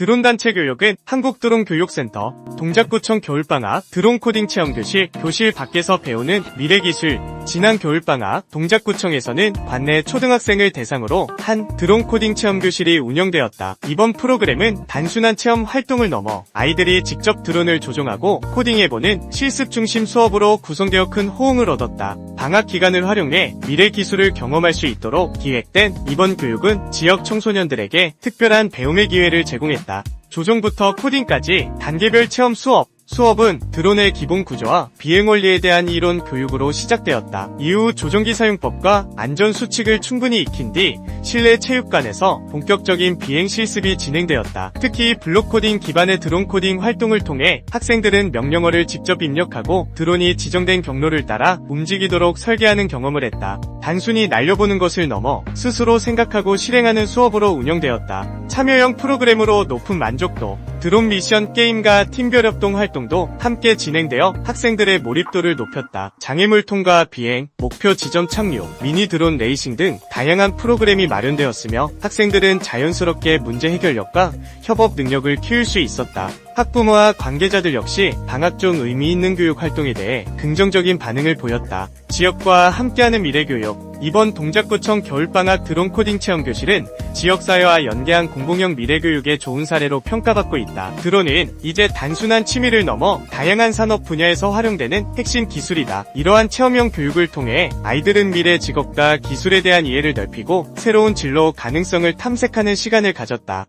드론 단체 교육은 한국드론교육센터, 동작구청 겨울방학, 드론 코딩 체험 교실, 교실 밖에서 배우는 미래기술, 지난 겨울방학, 동작구청에서는 관내 초등학생을 대상으로 한 드론 코딩 체험 교실이 운영되었다. 이번 프로그램은 단순한 체험 활동을 넘어 아이들이 직접 드론을 조종하고 코딩해보는 실습 중심 수업으로 구성되어 큰 호응을 얻었다. 방학 기간을 활용해 미래 기술을 경험할 수 있도록 기획된 이번 교육은 지역 청소년들에게 특별한 배움의 기회를 제공했다. 조종부터 코딩까지 단계별 체험 수업, 수업은 드론의 기본 구조와 비행 원리에 대한 이론 교육으로 시작되었다. 이후 조종기 사용법과 안전 수칙을 충분히 익힌 뒤 실내 체육관에서 본격적인 비행 실습이 진행되었다. 특히 블록 코딩 기반의 드론 코딩 활동을 통해 학생들은 명령어를 직접 입력하고 드론이 지정된 경로를 따라 움직이도록 설계하는 경험을 했다. 단순히 날려보는 것을 넘어 스스로 생각하고 실행하는 수업으로 운영되었다. 참여형 프로그램으로 높은 만족도, 드론 미션 게임과 팀별 협동 활동도 함께 진행되어 학생들의 몰입도를 높였다. 장애물 통과 비행, 목표 지점 착륙, 미니 드론 레이싱 등 다양한 프로그램이 마련되었으며 학생들은 자연스럽게 문제 해결력과 협업 능력을 키울 수 있었다. 학부모와 관계자들 역시 방학 중 의미 있는 교육 활동에 대해 긍정적인 반응을 보였다. 지역과 함께하는 미래 교육 이번 동작구청 겨울방학 드론 코딩 체험 교실은 지역사회와 연계한 공공형 미래교육의 좋은 사례로 평가받고 있다. 드론은 이제 단순한 취미를 넘어 다양한 산업 분야에서 활용되는 핵심 기술이다. 이러한 체험형 교육을 통해 아이들은 미래 직업과 기술에 대한 이해를 넓히고 새로운 진로 가능성을 탐색하는 시간을 가졌다.